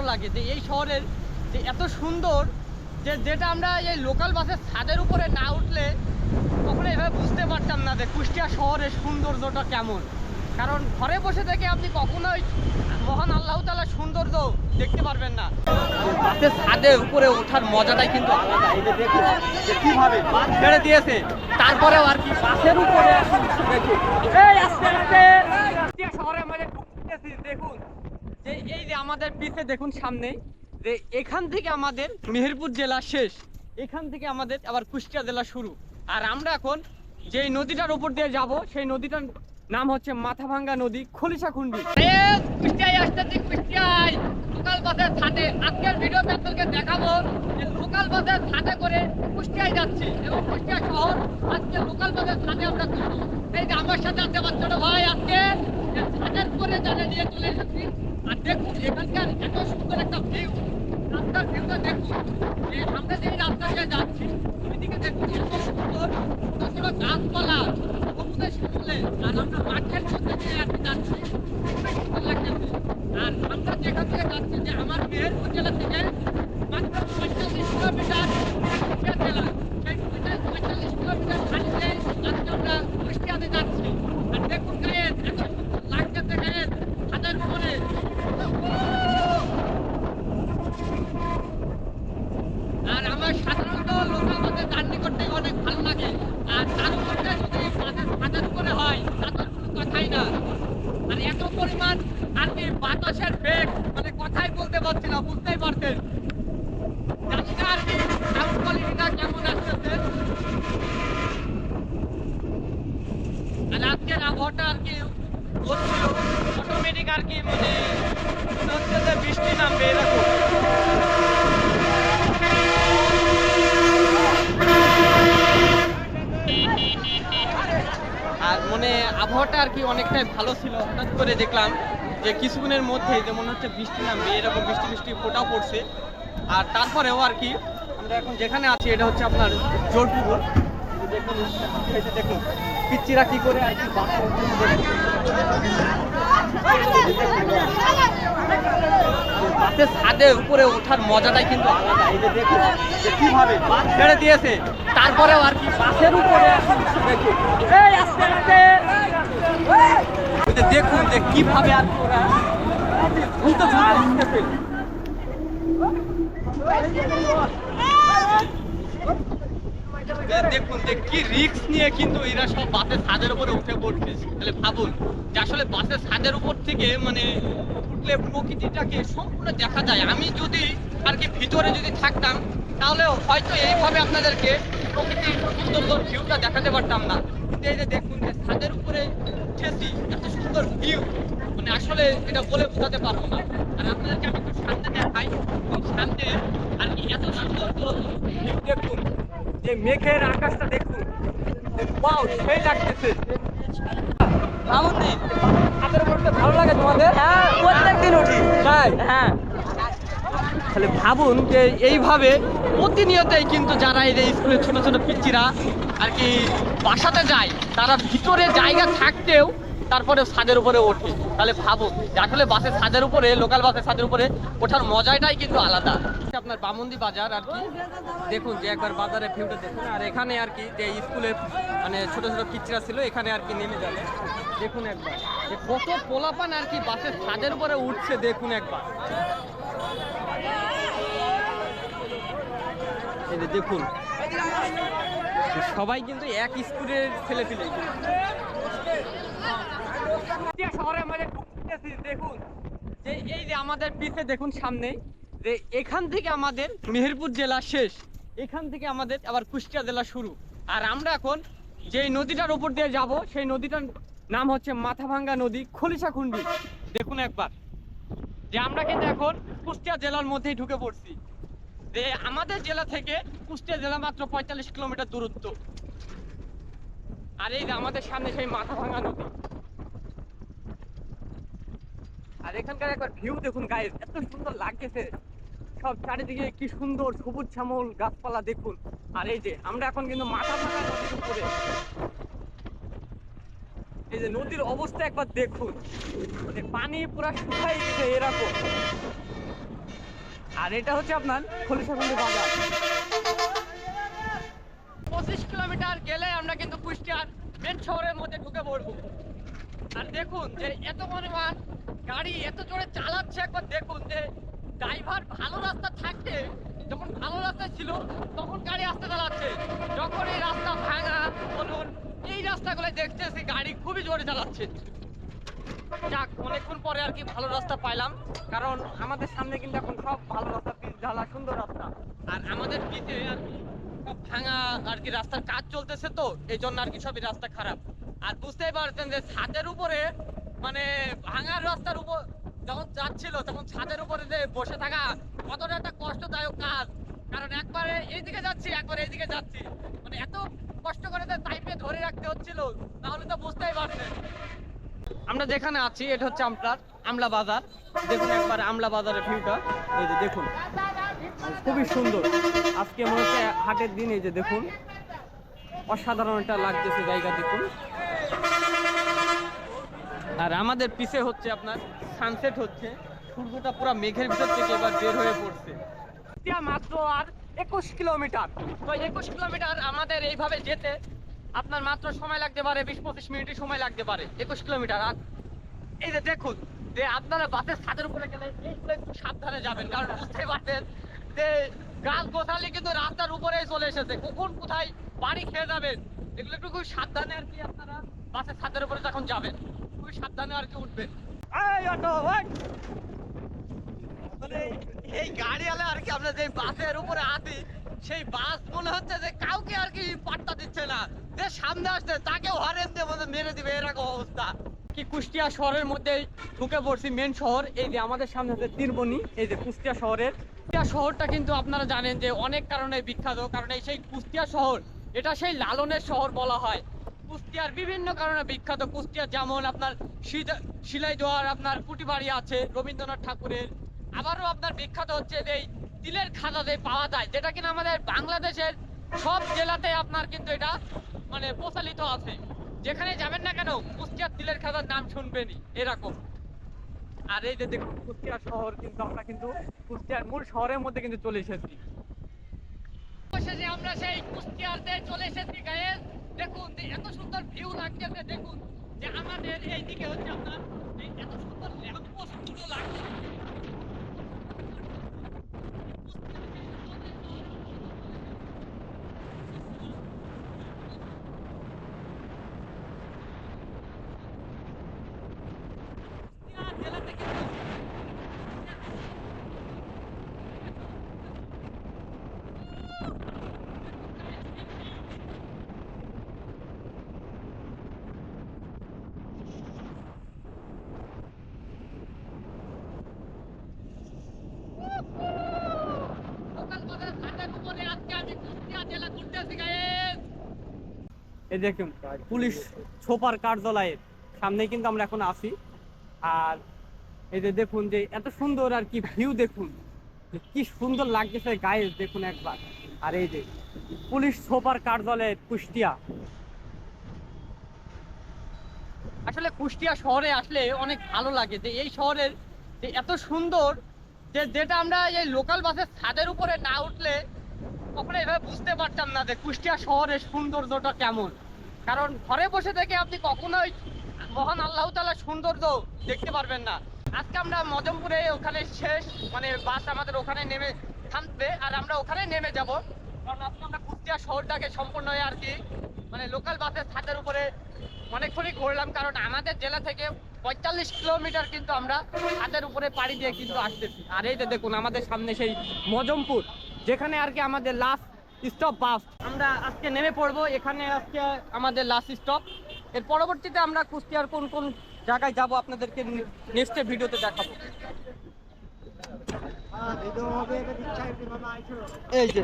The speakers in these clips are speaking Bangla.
লাগে যে এই শহরের যে এত সুন্দর যে যেটা আমরা এই লোকাল বাসের ছাদের উপরে না উঠলে কখনো এভাবে বুঝতে পারতাম না যে কুষ্টিয়া শহরের সৌন্দর্যটা কেমন। কারণ ঘরে বসে থেকে আপনি কখনোই মহান আল্লাহ তাআলার সৌন্দর্য দেখতে পারবেন না। বাসের ছাদে উপরে ওঠার মজাটাই কিন্তু আলাদা। এই যে দেখুন যে কীভাবে বাস ছেড়ে দিয়েছে। তারপরেও আর কি বাসের উপরে দেখুন। এই আস্তে আস্তে। কুষ্টিয়া শহরের মাঝে দেখুন। যে এই যে আমাদের পিছে দেখুন সামনে, যে এখান থেকে আমাদের মেহেরপুর জেলা শেষ, এখান থেকে আমাদের আবার কুষ্টিয়া জেলা শুরু। আর আমরা এখন যে নদীটার উপর দিয়ে যাব, সেই নদীটার নাম হচ্ছে মাথাভাঙ্গা নদী, খলিশাখুন্ডি। কুষ্টিয়ায় কুষ্টিয়ায়। লোকাল বাসের আজকের ভিডিওতে আপনাদেরকে দেখাবো যে লোকাল বাসের ছাদে করে কুষ্টিয়ায় যাচ্ছি এবং কুষ্টিয়া শহর আজকে লোকাল বাসের আমরা এই যে আমার সাথে আছে আমার ছোট ভাই আজকে করে জানে নিয়ে চলে এসেছি। আর দেখুন, এখানকার এত সুন্দর একটা ভিউ রাস্তার ভিউটা দেখুন। যে আমরা যে রাস্তা দিয়ে যাচ্ছি। ওইদিকে দেখুন এত সুন্দর ছোট ছোট গাছপালা। সমুদ্রে শুনলে আর আমরা মাঠের মধ্যে দিয়ে আর যাচ্ছি। খুবই সুন্দর লাগতেছে আর আমরা যেখান থেকে যাচ্ছি যে আমার মেহেরপুর জেলা থেকে মাত্র পঁয়তাল্লিশ কিলোমিটার কুষ্টিয়া জেলা সেই পঁয়তাল্লিশ কিলোমিটার খালিতে আজকে আমরা কুষ্টিয়াতে যাচ্ছি আর দেখুন গায়ের এত সুন্দর লাগতেছে গায়ের ছাদের উপরে আর আমার সাধারণত লোকাল বাসে জার্নি করতে অনেক ভালো লাগে আর তার উপরে যদি বাসের ছাদের উপরে হয় তা তো কোনো কথাই না আর এত পরিমাণ আর কি বাতাসের বেগ মানে কথাই বলতে পারছি না বুঝতেই পারতেন জানি না আর কি সাউন্ড কোয়ালিটিটা কেমন আসতেছে আর আবহাওয়াটা আর কি বলছিল অটোমেটিক আর কি মানে হচ্ছে যে বৃষ্টি নামবে, এরকম। আর মনে আবহাওয়াটা আর কি অনেকটাই ভালো ছিল। হঠাৎ করে দেখলাম যে কিছুক্ষণের মধ্যে যে মনে হচ্ছে বৃষ্টি নামবে, এরকম বৃষ্টি বৃষ্টি ফোটাও পড়ছে। আর তারপরেও আর কি আমরা এখন যেখানে আছি, এটা হচ্ছে আপনার জোরপুকুর। দেখুন দেখুন কি করে। বাসের উপরে ওঠার মজাটাই কিন্তু যে কীভাবে ছেড়ে দিয়েছে, তারপরেও আর কি বাসের উপরে দেখুন, যে কীভাবে আর ওরা। দেখুন, যে কি রিস্ক নিয়ে কিন্তু এরা সব বাসের ছাদের উপরে উঠে পড়ছে। তাহলে ভাবুন, যে আসলে বাসের ছাদের উপর থেকে মানে উঠলে প্রকৃতিটাকে সম্পূর্ণ দেখা যায়। আমি যদি আর কি ভিতরে যদি থাকতাম, তাহলে হয়তো এইভাবে আপনাদেরকে প্রকৃতির সুন্দর ভিউটা দেখাতে পারতাম না। এই যে দেখুন, যে ছাদের উপরে উঠেছি, এত সুন্দর ভিউ মানে আসলে এটা বলে বোঝাতে পারব না। আর আপনাদেরকে আমি একটু সামনে দেখাই সামনে আর কি এত সুন্দর ভিউ দেখুন। যে মেঘের আকাশটা দেখুন ওয়াও সেই লাগতেছে। ভালো লাগে তোমাদের? হ্যাঁ প্রত্যেকদিন উঠি। তাই? হ্যাঁ। তাহলে ভাবুন যে এইভাবে প্রতিনিয়তই কিন্তু যারা এই যে স্কুলের ছোট ছোট পিচ্চিরা আর কি বাসাতে যায় তারা ভিতরে জায়গা থাকতেও তারপরে ছাদের উপরে ওঠে। তাহলে ভাবুন যে আসলে বাসের ছাদের উপরে লোকাল বাসের ছাদের উপরে ওঠার মজাটাই কিন্তু আলাদা। আপনার বামন্দি বাজার আর কি, দেখুন যে একবার বাজারে ভিউটা দেখুন। আর এখানে আর কি, যে স্কুলের মানে ছোট ছোট পিচ্চিরা ছিল, এখানে আর কি নেমে যাবে। দেখুন একবার, যে কত পোলাপান আর কি বাসের ছাদের উপরে উঠছে, দেখুন একবার। দেখুন, সবাই কিন্তু এক স্কুলের ছেলে পেলে দেখুন। আমাদের পিছে দেখুন সামনে, যে এখান থেকে আমাদের মেহেরপুর জেলা শেষ, এখান থেকে আমাদের আবার কুষ্টিয়া জেলা শুরু। আর আমরা এখন যে নদীটার উপর দিয়ে যাব, সেই নদীটার নাম হচ্ছে মাথাভাঙ্গা নদী দেখুন একবার। যে আমরা কিন্তু এখন কুষ্টিয়া জেলার মধ্যেই ঢুকে পড়ছি। যে আমাদের জেলা থেকে কুষ্টিয়া জেলা মাত্র পঁয়তাল্লিশ কিলোমিটার দূরত্ব। আর এই আমাদের সামনে সেই মাথা ভাঙা নদী। আর এখানকার একবার ভিউ দেখুন গায়ে এত সুন্দর লাগতেছে। সব চারিদিকে কি সুন্দর সবুজ শ্যামল গাছপালা দেখুন। আর এই যে, আমরা এখন কিন্তু মাথা ভাঙা নদীর উপরে। এই যে নদীর অবস্থা একবার দেখুন। মানে পানি পুরো শুকাই গেছে এরকম। আর এটা হচ্ছে আপনার খলিশাকুন্দি বাজার। পঁচিশ কিলোমিটার গেলে আমরা কিন্তু কুষ্টিয়ার মেন শহরের মধ্যে ঢুকে পড়ব। আর দেখুন যে এত পরিমাণ গাড়ি এত জোরে চালাচ্ছে, একবার দেখুন যে ড্রাইভার ভালো রাস্তা থাকতে, যখন ভালো রাস্তা ছিল, তখন গাড়ি আসতে চালাচ্ছে। যখন এই রাস্তা ভাঙা, বলুন, এই রাস্তাগুলো দেখতেছি গাড়ি খুবই জোরে চালাচ্ছে। যাক, অনেকক্ষণ পরে আর কি ভালো রাস্তা পাইলাম, কারণ আমাদের সামনে কিন্তু এখন সব ভালো রাস্তা, পিচ ঢালা, সুন্দর রাস্তা। আর আমাদের পিছে আর কি সব ভাঙা আর কি রাস্তার কাজ চলতেছে তো, এই জন্য আর কি সবই রাস্তা খারাপ। আর বুঝতেই পারছেন যে ছাদের উপরে মানে ভাঙা রাস্তার উপর যখন যাচ্ছিল, তখন ছাদের উপরে যে বসে থাকা কতটা একটা কষ্টদায়ক কাজ। কারণ একবারে এইদিকে যাচ্ছি, একবারে এইদিকে যাচ্ছি। মানে এত কষ্ট করে টাইপে ধরে রাখতে হচ্ছিল, তাহলে তো বুঝতেই পারছেন আমরা যেখানে আছি, এটা হচ্ছে আপনার আমলা বাজার। দেখুন একবার আমলা বাজারের ভিউটা। এই যে দেখুন, খুবই সুন্দর। আজকে মনে হচ্ছে হাটের দিন, এই যে দেখুন। অসাধারণ একটা লাগতেছে জায়গা দেখুন। আর আমাদের পিছে হচ্ছে আপনার সানসেট হচ্ছে। সূর্যটা পুরো মেঘের ভিতর থেকে এবার বের হয়ে পড়ছে। এটা মাত্র আর একুশ কিলোমিটার। তো একুশ কিলোমিটার আমাদের এইভাবে যেতে আপনার মাত্র সময় লাগতে পারে বিশ পঁচিশ মিনিটের সময় লাগতে পারে। একুশ কিলোমিটার আর এই যে দেখুন যে আপনারা বাসের ছাদের উপরে গেলে এইগুলো একটু সাবধানে যাবেন কারণ বুঝতে পারছেন যে গাছ গোছালি কিন্তু রাস্তার উপরেই চলে এসেছে। কখন কোথায় বাড়ি খেয়ে যাবেন এগুলো একটু খুব সাবধানে আর কি আপনারা বাসের ছাদের উপরে যখন যাবেন। খুবই সাবধানে আর কি উঠবেন এই অটো ওই মানে এই গাড়িওয়ালা আর কি আমরা যে বাসের উপরে আছি সেই বাস মনে হচ্ছে যে কাউকে আর কি পাত্তা দিচ্ছে না। যে সামনে আসছে তাকে হরেন দিয়ে মধ্যে মেরে দিবে এরকম অবস্থা। কি কুষ্টিয়া শহরের মধ্যে ঢুকে পড়ছি মেন শহর। এই যে আমাদের সামনে হচ্ছে তীরবনি এই যে কুষ্টিয়া শহরের। কুষ্টিয়া শহরটা কিন্তু আপনারা জানেন যে অনেক কারণে বিখ্যাত কারণ এই সেই কুষ্টিয়া শহর এটা সেই লালনের শহর বলা হয়। কুষ্টিয়ার বিভিন্ন কারণে বিখ্যাত কুষ্টিয়া যেমন আপনার সিদা- শিলাইদুয়ার আপনার কুটিবাড়ি আছে রবীন্দ্রনাথ ঠাকুরের। আবারও আপনার বিখ্যাত হচ্ছে যে এই তিলের খাজা যে পাওয়া যায় যেটা কিনা আমাদের বাংলাদেশের সব জেলাতে আপনার কিন্তু এটা মানে প্রচলিত আছে। যেখানে যাবেন না কেন কুষ্টিয়ার তিলের খাজার নাম শুনবেনই এরকম। আর এই যে দেখুন কুষ্টিয়া শহর কিন্তু আমরা কিন্তু কুষ্টিয়ার মূল শহরের মধ্যে কিন্তু চলে এসেছি। অবশেষে আমরা সেই কুষ্টিয়াতে চলে এসেছি গায়ে দেখুন যে এত সুন্দর ভিউ লাগতেছে দেখুন যে আমাদের এইদিকে হচ্ছে আপনার এই এত সুন্দর ল্যাম্প পোস্টগুলো লাগছে কুষ্টিয়া জেলাতে কিন্তু সকালবেলা ছাদের উপরে আজকে আমি কুষ্টিয়া জেলা ঘুরতেছি গায়েস এই দেখুন, পুলিশ ছোপার কার্যালয়ের সামনে কিন্তু আমরা এখন আছি। আর এই যে দেখুন যে এত সুন্দর আর কি ভিউ দেখুন কি সুন্দর গায়ে দেখুন একবার। আর এই যে পুলিশ ছোপার কার্যালয়ের কুষ্টিয়া। আসলে কুষ্টিয়া শহরে আসলে অনেক ভালো লাগে যে এই শহরের যে এত সুন্দর, যে যেটা আমরা এই লোকাল বাসের ছাদের উপরে না উঠলে কখনো এভাবে বুঝতে পারতাম না যে কুষ্টিয়া শহরের সৌন্দর্যটা কেমন। কারণ ঘরে বসে থেকে আপনি কখনোই মহান আল্লাহ তালা সৌন্দর্য দেখতে পারবেন না। আজকে আমরা মজমপুরে ওখানে শেষ মানে বাস আমাদের ওখানে নেমে থামবে আর আমরা ওখানে নেমে যাব। কারণ আজকে আমরা কুষ্টিয়া শহরটাকে সম্পূর্ণ আর কি মানে লোকাল বাসের ছাদের উপরে অনেকক্ষণই ঘুরলাম। কারণ আমাদের জেলা থেকে পঁয়তাল্লিশ কিলোমিটার কিন্তু আমরা ছাদের উপরে পাড়ি দিয়ে কিন্তু আসতেছি। আর এই যে দেখুন, আমাদের সামনে সেই মজমপুর। যেখানে আর কি আমাদের লাস্ট স্টপ বাস আমরা আজকে নেমে পড়ব এখানে আজকে আমাদের লাস্ট স্টপ এর পরবর্তীতে আমরা কুষ্টিয়ার কোন কোন জায়গায় যাব আপনাদেরকে নেক্সট ভিডিওতে দেখাবো। এই যে।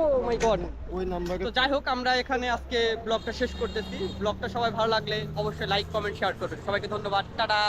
ও মাই গড ওই নাম্বারে তো যাই হোক আমরা এখানে আজকে ব্লগটা শেষ করতেছি। ব্লগটা সবাই ভালো লাগলে অবশ্যই লাইক কমেন্ট শেয়ার করবেন। সবাইকে ধন্যবাদ। টাটা।